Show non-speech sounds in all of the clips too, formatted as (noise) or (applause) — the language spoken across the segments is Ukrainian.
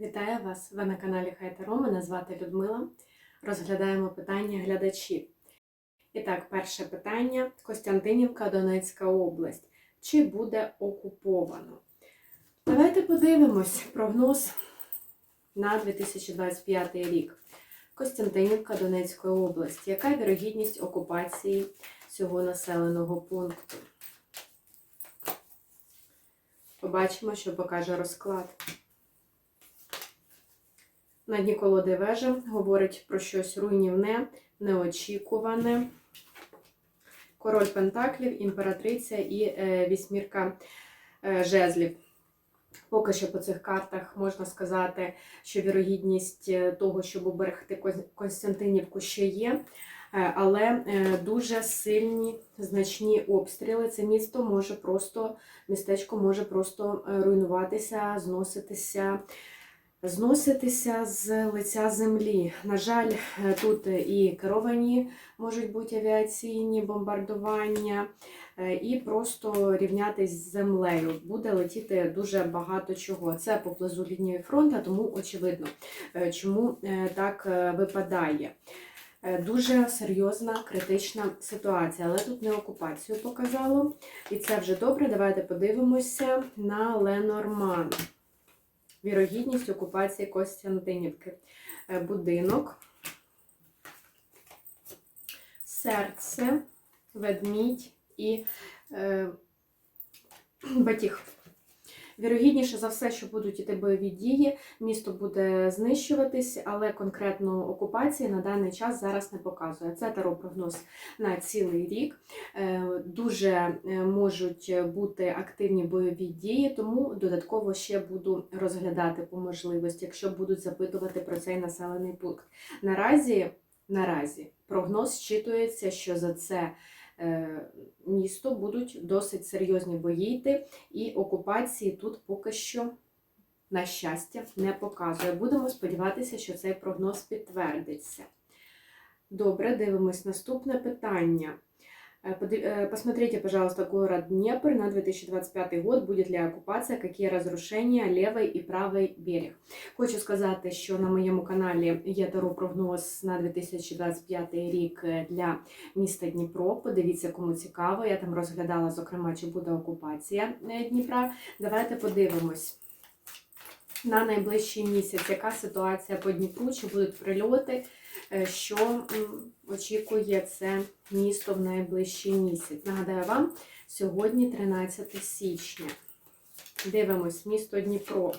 Вітаю вас! Ви на каналі Хайтаро. Мене звати Людмила. Розглядаємо питання глядачів. І так, перше питання: Костянтинівка, Донецька область. Чи буде окуповано? Давайте подивимось прогноз на 2025 рік. Костянтинівка, Донецької області. Яка вірогідність окупації цього населеного пункту? Побачимо, що покаже розклад. На дні колоди вежа говорить про щось руйнівне, неочікуване. Король Пентаклів, імператриця і е, вісьмірка е, жезлів. Поки що по цих картах можна сказати, що вірогідність е, того, щоб уберегти Константинівку, ще є. Але дуже сильні значні обстріли. Це місто може просто, містечко може просто руйнуватися, зноситися зноситися з лиця землі. На жаль, е, тут і керовані можуть бути авіаційні бомбардування, е, і просто рівнятись з землею. Буде летіти дуже багато чого. Це поблизу лінії фронту, тому очевидно, е, чому е, так е, випадає. Е, Дуже серйозна критична ситуація, але тут не окупацію показало. І це вже добре. Давайте подивимося на Ленорман. Вірогідність окупації Костянтинівки. Е, Будинок, серце, ведмідь і е, (clears throat) батіг. Вірогідніше за все, що будуть іти бойові дії, місто буде знищуватись, але конкретно окупації на даний час зараз не показує. Це таро-прогноз на цілий рік. Е, Дуже е, можуть бути активні бойові дії, тому додатково ще буду розглядати по можливості, якщо будуть запитувати про цей населений пункт. Наразі, наразі прогноз щитується, що за це місто будуть досить серйозні бої йти, і окупації тут поки що, на щастя, не показує. Будемо сподіватися, що цей прогноз підтвердиться. Добре, дивимось наступне питання. Э, поди- э, Посмотрите, пожалуйста, город Днепр на 2025 год. Будет ли оккупация, какие разрушения, левый и правый берег. Хочу сказати, що на моєму каналі є таро прогноз на 2025 рік е, для міста Дніпро. Подивіться, кому цікаво. Я там розглядала, зокрема, чи буде окупація е, Дніпра. Давайте подивимось. На найближчий місяць, яка ситуація по Дніпру, чи будуть прильоти, е, що очікує це місто в найближчий місяць. Нагадаю вам, сьогодні 13 січня. Дивимось, місто Дніпро.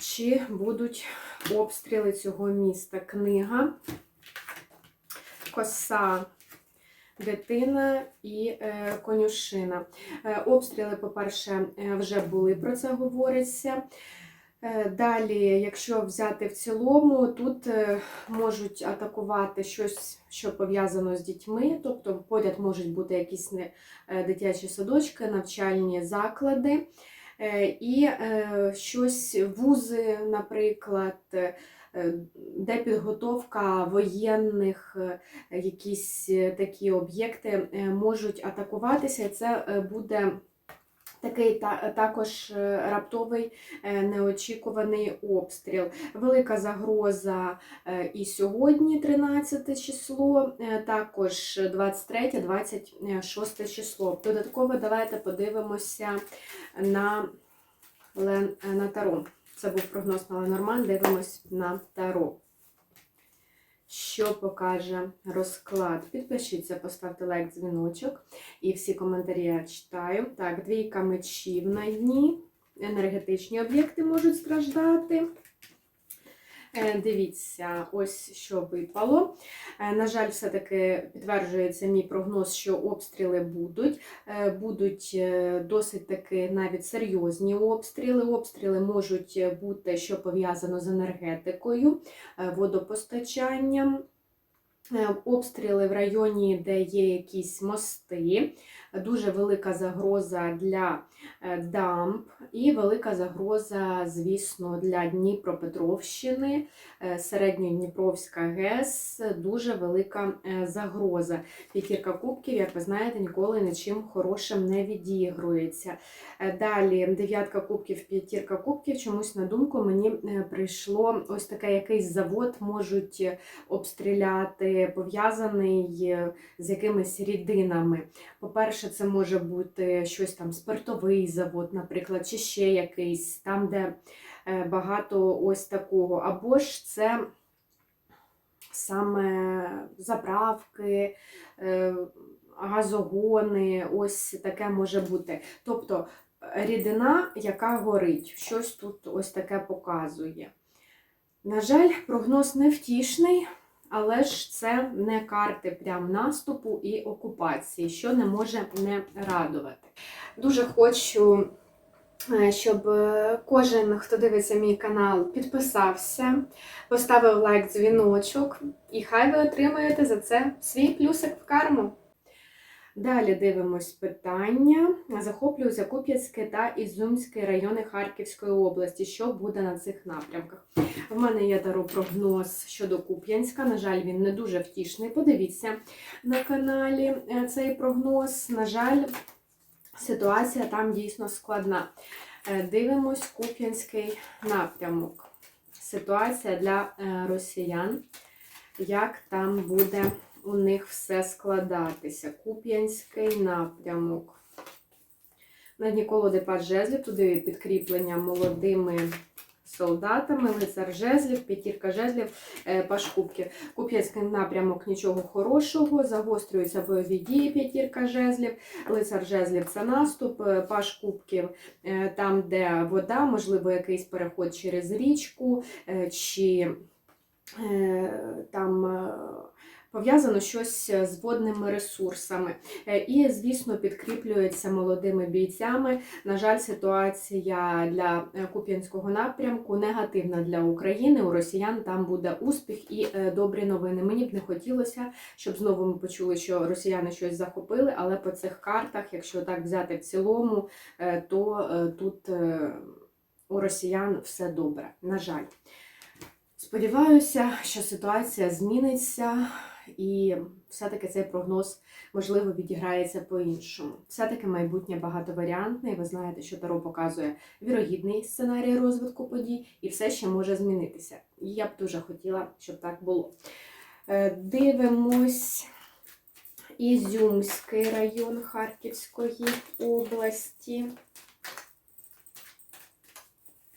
Чи будуть обстріли цього міста? Книга, коса, дитина і е, конюшина. Е, обстріли, по-перше, е, вже були, про це говориться. Е, Далі, якщо взяти в цілому, тут е, можуть атакувати щось, що пов'язано з дітьми, тобто поряд можуть бути якісь е, дитячі садочки, навчальні заклади, і щось вузи, наприклад, де підготовка воєнних, якісь такі об'єкти можуть атакуватися. Це буде такий та, також е, раптовий е, неочікуваний обстріл. Велика загроза е, і сьогодні, 13 число, також 23-26 число. Додатково давайте подивимося на, на Таро. Це був прогноз на Ленорман, дивимось на Таро. Що покаже розклад? Підпишіться, поставте лайк, дзвіночок. І всі коментарі я читаю. Так, двійка мечів на дні. Енергетичні об'єкти можуть страждати. Е, Дивіться, ось що випало. Е, На жаль, все-таки підтверджується мій прогноз, що обстріли будуть. Е, Будуть досить таки навіть серйозні обстріли. Обстріли можуть бути, що пов'язано з енергетикою, водопостачанням. Обстріли в районі, де є якісь мости, дуже велика загроза для дамб і велика загроза, звісно, для Дніпропетровщини, е, Середньодніпровська ГЕС, дуже велика е, загроза. П'ятірка кубків, як ви знаєте, ніколи нічим хорошим не відігрується. Е, Далі дев'ятка кубків, п'ятірка кубків. Чомусь на думку мені е, прийшло ось таке якийсь завод можуть е, обстріляти, пов'язаний е, з якимись рідинами. По-перше, це може бути щось там спиртовий завод, наприклад, чи ще якийсь, там, де е, багато ось такого. Або ж це саме заправки, е, газогони, ось таке може бути. Тобто рідина, яка горить, щось тут ось таке показує. На жаль, прогноз невтішний, але ж це не карти прям наступу і окупації, що не може не радувати. Дуже хочу, е, щоб е, кожен, хто дивиться мій канал, підписався, поставив лайк, дзвіночок, і хай ви отримаєте за це свій плюсик в карму. Далі дивимось питання. Захоплюються Куп'янський та Ізюмський райони Харківської області. Що буде на цих напрямках? В мене є прогноз щодо Куп'янська. На жаль, він не дуже втішний. Подивіться на каналі е, цей прогноз. На жаль, ситуація там дійсно складна. Е, Дивимось Куп'янський напрямок. Ситуація для е, росіян. Як там буде у них все складатися? Куп'янський напрямок. На дні колоди пад жезлів, туди підкріплення молодими солдатами, лицар жезлів, п'ятірка жезлів, е, паш. Куп'янський напрямок нічого хорошого, загострюються бойові дії, п'ятірка жезлів, лицар жезлів це наступ, е, паш е, там, де вода, можливо, якийсь переход через річку, чи там. Е, Пов'язано щось з водними ресурсами. Е, І, звісно, підкріплюється молодими бійцями. На жаль, ситуація для е, Куп'янського напрямку негативна для України. У росіян там буде успіх і е, добрі новини. Мені б не хотілося, щоб знову ми почули, що росіяни щось захопили, але по цих картах, якщо так взяти в цілому, е, то е, тут е, у росіян все добре. На жаль. Сподіваюся, що ситуація зміниться і все-таки цей прогноз, можливо, відіграється по-іншому. Все-таки майбутнє багатоваріантне, і ви знаєте, що Таро показує вірогідний сценарій розвитку подій, і все ще може змінитися. І я б дуже хотіла, щоб так було. Е, Дивимось Ізюмський район Харківської області.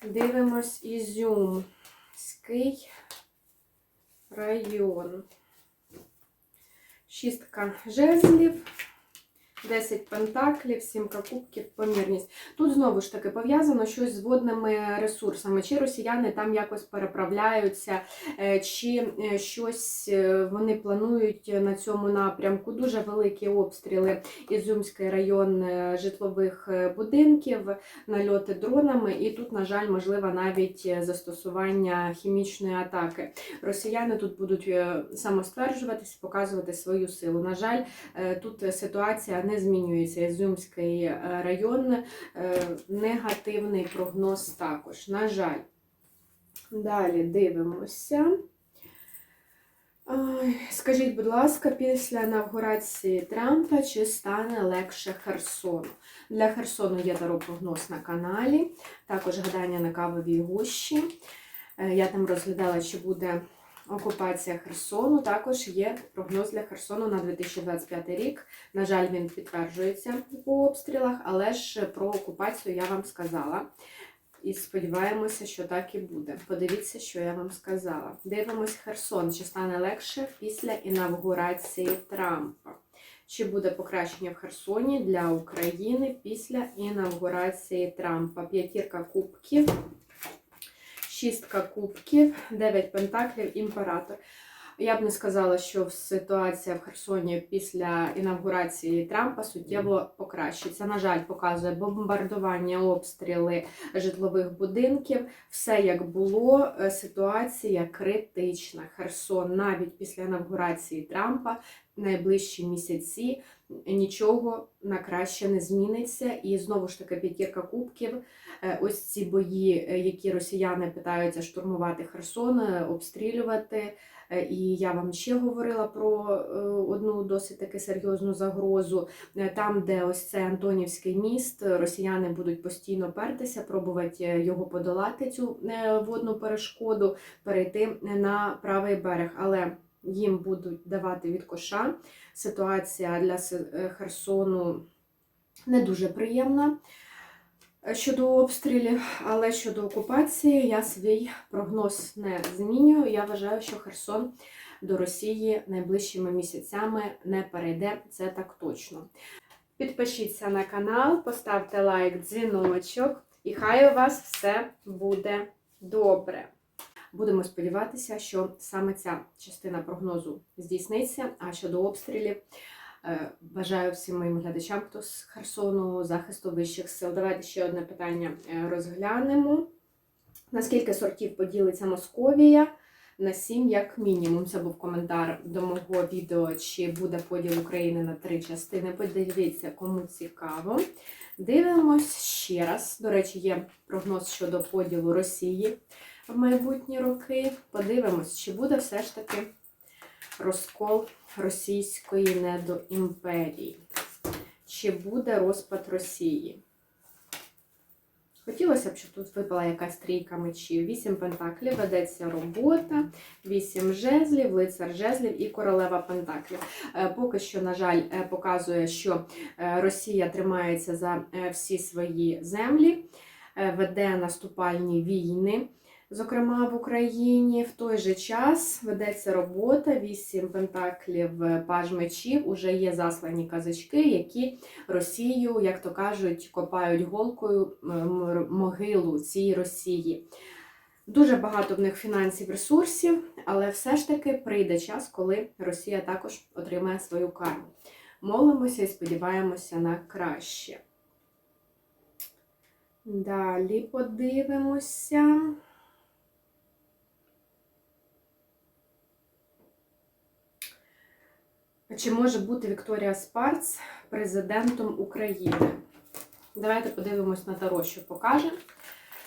Дивимось Ізюмський район. Шістка жезлів, 10 пентаклів, сімка кубків, помірність. Тут знову ж таки пов'язано щось з водними ресурсами. Чи росіяни там якось переправляються, е, чи е, щось е, вони планують на цьому напрямку. Дуже великі обстріли. Ізюмський район житлових будинків, нальоти дронами. І тут, на жаль, можливо навіть застосування хімічної атаки. Росіяни тут будуть самостверджуватись, показувати свою силу. На жаль, тут ситуація не змінюється. Ізюмський е, район е, негативний прогноз також. На жаль. Далі дивимося. Скажіть, будь ласка, після інавгурації Трампа чи стане легше Херсону? Для Херсону є прогноз на каналі, також гадання на кавовій гущі. Е, Я там розглядала, чи буде окупація Херсону. Також є прогноз для Херсону на 2025 рік. На жаль, він підтверджується по обстрілах, але ж про окупацію я вам сказала. І сподіваємося, що так і буде. Подивіться, що я вам сказала. Дивимось Херсон, чи стане легше після інавгурації Трампа. Чи буде покращення в Херсоні для України після інавгурації Трампа? П'ятірка кубків, шістка кубків, дев'ять пентаклів, імператор. Я б не сказала, що ситуація в Херсоні після інавгурації Трампа суттєво покращиться. На жаль, показує бомбардування, обстріли житлових будинків. Все як було, е, ситуація критична. Херсон навіть після інавгурації Трампа найближчі місяці нічого на краще не зміниться. І знову ж таки п'ятірка кубків. Е, Ось ці бої, е, які росіяни питаються штурмувати Херсон, е, обстрілювати. І я вам ще говорила про одну досить таки серйозну загрозу. Там, де ось це Антонівський міст, росіяни будуть постійно пертися, пробувати його подолати, цю водну перешкоду, перейти на правий берег. Але їм будуть давати від коша. Ситуація для е, Херсону не дуже приємна е, щодо обстрілів, але щодо окупації я свій прогноз не змінюю. Я вважаю, що Херсон до Росії найближчими місяцями не перейде. Це так точно. Підпишіться на канал, поставте лайк, дзвіночок, і хай у вас все буде добре. Будемо сподіватися, що саме ця частина прогнозу здійсниться. А щодо обстрілів, е, бажаю всім моїм глядачам, хто з Херсону, захисту вищих сил. Давайте ще одне питання е, розглянемо. Наскільки сортів поділиться Московія? На сім, як мінімум. Це був коментар до мого відео, чи буде поділ України на три частини. Подивіться, кому цікаво. Дивимось ще раз. До речі, є прогноз щодо поділу Росії в майбутні роки. Подивимось, чи буде все ж таки розкол російської недоімперії. Чи буде розпад Росії? Хотілося б, щоб тут випала якась трійка мечів. Вісім пентаклів, ведеться робота, вісім жезлів, лицар жезлів і королева пентаклів. Е, Поки що, на жаль, е, показує, що е, Росія тримається за всі свої землі, веде наступальні війни. Зокрема, в Україні в той же час ведеться робота, вісім пентаклів, е, паж мечів, уже є заслані казачки, які Росію, як то кажуть, копають голкою могилу цій Росії. Дуже багато в них фінансів, ресурсів, але все ж таки прийде час, коли Росія також отримає свою карму. Молимося і сподіваємося на краще. Далі подивимося. Чи може бути Вікторія Спарц президентом України? Давайте подивимось на Таро, що покаже.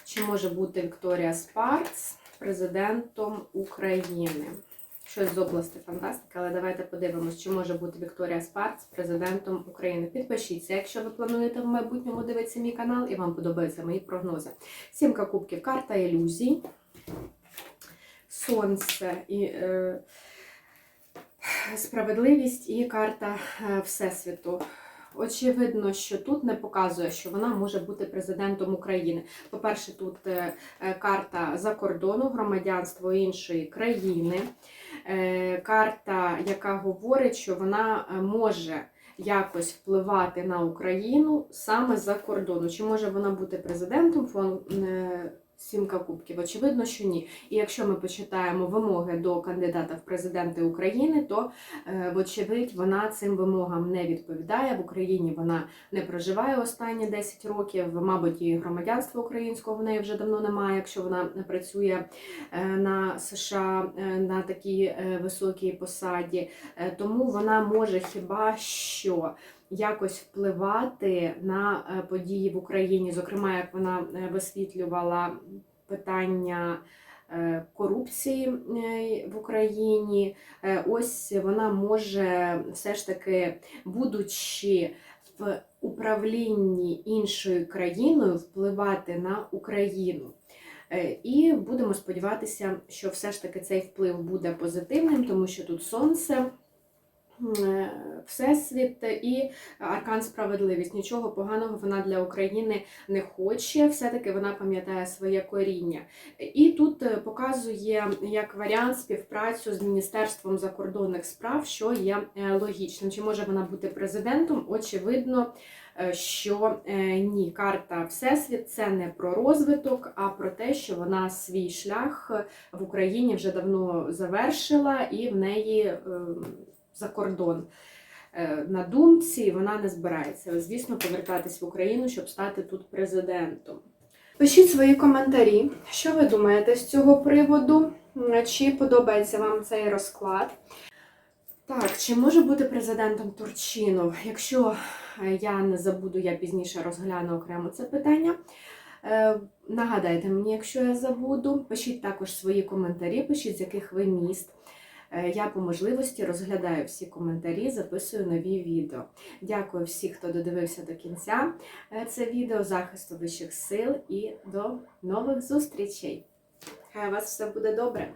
Чи може бути Вікторія Спарц президентом України? Щось з області фантастики, але давайте подивимось, чи може бути Вікторія Спарц президентом України. Підпишіться, якщо ви плануєте в майбутньому дивитися мій канал і вам подобаються мої прогнози. Сімка кубків, карта ілюзій, сонце і. Е, Справедливість і карта е, Всесвіту. Очевидно, що тут не показує, що вона може бути президентом України. По-перше, тут е, е, карта за кордону, громадянство іншої країни. Карта, яка говорить, що вона може якось впливати на Україну саме за кордону. Чи може вона бути президентом? Сімка кубків. Очевидно, що ні. І якщо ми почитаємо вимоги до кандидата в президенти України, то е, вочевидь вона цим вимогам не відповідає. В Україні вона не проживає останні 10 років. Мабуть, і громадянства українського в неї вже давно немає, якщо вона працює е, на США е, на такій високій посаді. Тому вона може хіба що. Якось впливати на е, події в Україні, зокрема, як вона е, висвітлювала питання е, корупції в Україні. Ось вона може все ж таки, будучи в управлінні іншою країною, впливати на Україну. І будемо сподіватися, що все ж таки цей вплив буде позитивним, тому що тут сонце. Е, Всесвіт і аркан справедливість. Нічого поганого вона для України не хоче, все-таки вона пам'ятає своє коріння. І тут е, показує як варіант співпрацю з Міністерством закордонних справ, що є е, логічним. Чи може вона бути президентом? Очевидно, що ні. Карта Всесвіт це не про розвиток, а про те, що вона свій шлях в Україні вже давно завершила, і в неї е, за кордон е, на думці, вона не збирається, звісно, повертатись в Україну, щоб стати тут президентом. Пишіть свої коментарі, що ви думаєте з цього приводу, чи подобається вам цей розклад. Так, чи може бути президентом Турчинов? Якщо е, я не забуду, я пізніше розгляну окремо це питання. Е, Нагадайте мені, якщо я забуду. Пишіть також свої коментарі, пишіть, з яких ви міст. Е, Я по можливості розглядаю всі коментарі, записую нові відео. Дякую всім, хто додивився до кінця е, це відео захисту вищих сил і до нових зустрічей. Хай у вас все буде добре!